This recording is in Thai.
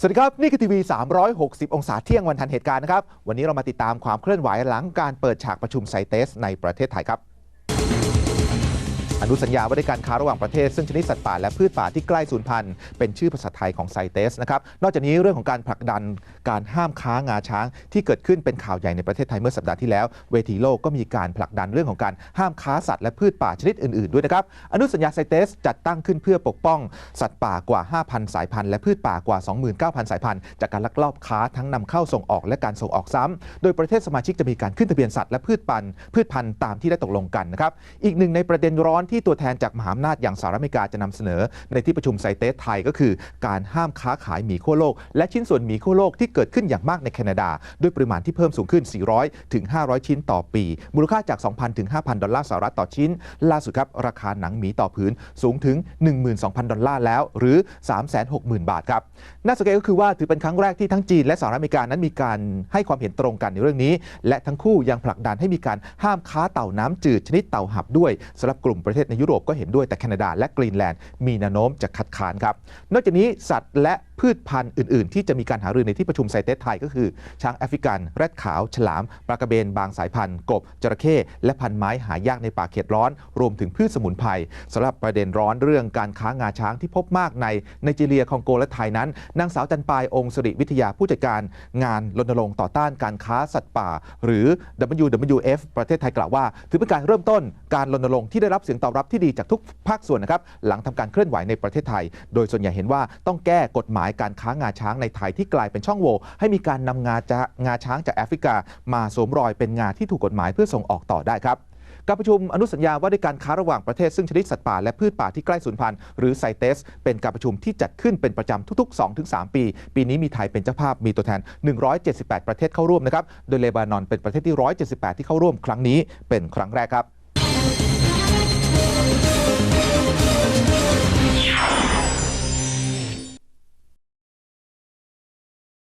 สวัสดีครับ นี่คือทีวี 360 องศาเที่ยงวันทันเหตุการณ์นะครับ วันนี้เรามาติดตามความเคลื่อนไหวหลังการเปิดฉากประชุมไซเตสในประเทศไทยครับ อนุสัญญาว่าด้วยการค้าระหว่างประเทศซึ่งชนิดสัตว์ป่าและพืชป่าที่ใกล้สูญพันธุ์เป็นชื่อภาษาไทยของไซเตสนะครับนอกจากนี้เรื่องของการผลักดันการห้ามค้างาช้าง ที่เกิดขึ้นเป็นข่าวใหญ่ในประเทศไทยเมื่อสัปดาห์ที่แล้ว เวทีโลกก็มีการผลักดันเรื่องของการห้ามค้าสัตว์และพืชป่าชนิดอื่นๆด้วยนะครับอนุสัญญาไซเตสจัดตั้งขึ้นเพื่อปกป้องสัตว์ป่ากว่า 5,000 สายพันธุ์และพืชป่ากว่า 29,000 สายพันธุ์จากการลักลอบค้าทั้งนำเข้าส่งออกและการส่งออกซ้ำโดยประเทศสมาชิกจะมีการขึ้นทะเบียนสัตว์และพืชพันธุ์พืชพันธุ์ตามที่ได้ตกลงกันนะครับอีกหนึ่งในประเด็นร้อนที่ตัวแทนจากมหาอำนาจอย่างสหรัฐอเมริกาจะนำเสนอ ในที่ประชุมไซเตสไทยก็คือ การห้ามค้าขายหมีขั้วโลก และชิ้นส่วนหมีขั้วโลกที่เกิดขึ้นอย่างมากในแคนาดา ด้วยปริมาณที่เพิ่มสูงขึ้น 400 ถึง 500 ชิ้นต่อปี มูลค่าจาก 2,000 ถึง 5,000 ดอลลาร์สหรัฐต่อชิ้น ล่าสุดครับ ราคาหนังหมีต่อผืนสูงถึง 12,000 ดอลลาร์แล้ว หรือ 360,000 บาทครับน่าสังเกตก็คือว่าถือเป็นครั้งแรกที่ทั้งจีนและสหรัฐอเมริกานั้นมีการให้ความเห็นตรงกันในเรื่องนี้ และทั้งคู่ยังผลักดันให้มีการห้ามค้าเต่าน้ำจืดชนิดเต่าหับด้วยสำหรับกลุ่มประเทศในยุโรปก็เห็นด้วยแต่แคนาดาและกรีนแลนด์มีแนวโน้มจะคัดค้านครับ นอกจากนี้สัตว์และพืชพันธุ์อื่น ๆ ที่จะมีการหารือในที่ประชุมไซเตสไทยก็คือช้างแอฟริกันแรดขาวฉลามปลากระเบนบางสายพันธุ์กบจระเข้และพันไม้หายากในป่าเขตร้อน รวมถึงพืชสมุนไพรสำหรับประเด็นร้อนเรื่องการค้างาช้างที่พบมากในไนจีเรียคองโกและไทยนั้น นางสาวจันปายองค์สิริวิทยาผู้จัดการงานรณรงค์ต่อต้านการค้าสัตว์ป่า หรือ WWF ประเทศไทยกล่าวว่า ถือเป็นการเริ่มต้นการรณรงค์ที่ได้รับเสียงตอบรับที่ดีจากทุกภาคส่วนนะครับหลังทำการเคลื่อนไหวในประเทศไทย โดยส่วนใหญ่เห็นว่าต้องแก้กฎหมายการค้างาช้างในไทยที่กลายเป็นช่องโหว่ให้มีการนำงาจะงาช้างจากแอฟริกา มาสวมรอยเป็นงาที่ถูกกฎหมายเพื่อส่งออกต่อได้ครับการประชุมอนุสัญญาว่าด้วยการค้าระหว่างประเทศซึ่งชนิดสัตว์ป่าและพืชป่าที่ใกล้สูญพันธุ์หรือไซเตสเป็นการประชุมที่จัดขึ้นเป็นประจำทุก ๆ 2-3 ปี ปีนี้มีไทยเป็นเจ้าภาพมีตัวแทน 178 ประเทศเข้าร่วมนะครับ โดยเลบานอนเป็นประเทศที่ 178 ที่เข้าร่วมครั้งนี้เป็นครั้งแรกครับ